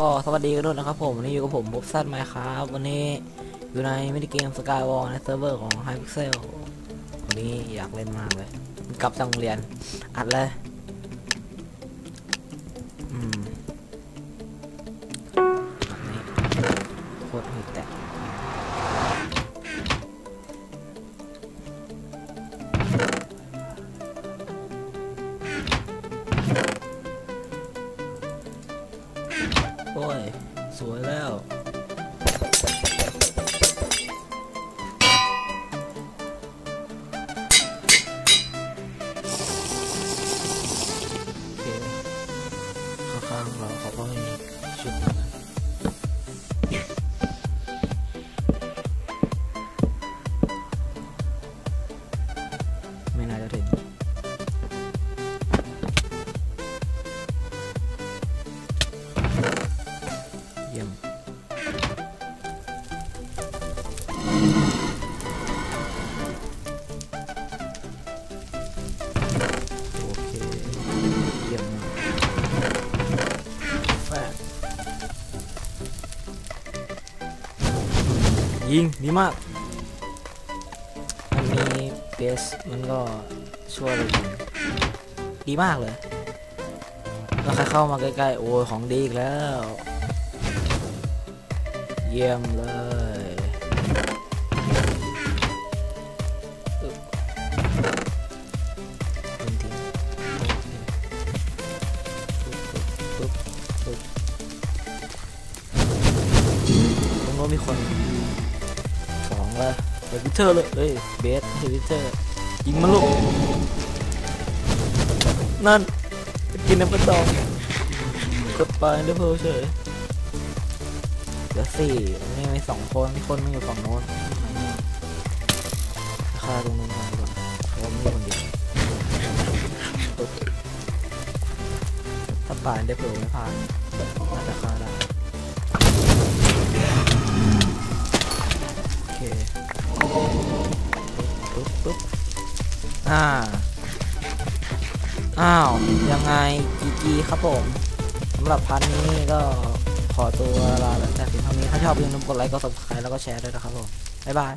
ก็สวัสดีกันด้วยนะครับผมวันนี้อยู่กับผมบุ๊บซัดไมค์ครับวันนี้อยู่ในมินิเกมสกายวอลในเซิร์ฟเวอร์ของ Hypixel วันนี้อยากเล่นมากเลย กลับจากโรงเรียนอัดเลย โอ้ย สวยแล้ว โอเคข้างๆเราเขาก็มีชุดนกัน ยิงดีมาก มันมีเบสมันก็ช่วยเรายิงดีมากเลย แล้วใครเข้ามาใกล้ๆ โอ้ของดีอีกแล้ว เยี่ยมเลยอึ๊บพื้นที่โอเคน มีคนสองเดี๋ยววิเทอร์เลยเฮ้ยเบสไม่ใช่วิเทอร์ยิงมันลูกนั่นกินน้ำกระดองกดไปเดยวเพลเฉยเหลือสี่นี่มีสองคนมีคนนึงอยู่ฝั่งโน้นฆ่าตรงนู้นมากว่าเพราะว่ามีคนเดียวปึ๊บถ้าป่านได้เพลไม่ผ่านน่าจะฆ่าได้ ปุ๊บอ่าอ้าว ยังไงจีจีครับผมสำหรับพันนี้ก็ขอตัวลาแล้วแต่เพียงเท่านี้ถ้าชอบอย่าลืมกดไลค์กดซับสไครต์แล้วก็แชร์ด้วยนะครับผม บ๊ายบาย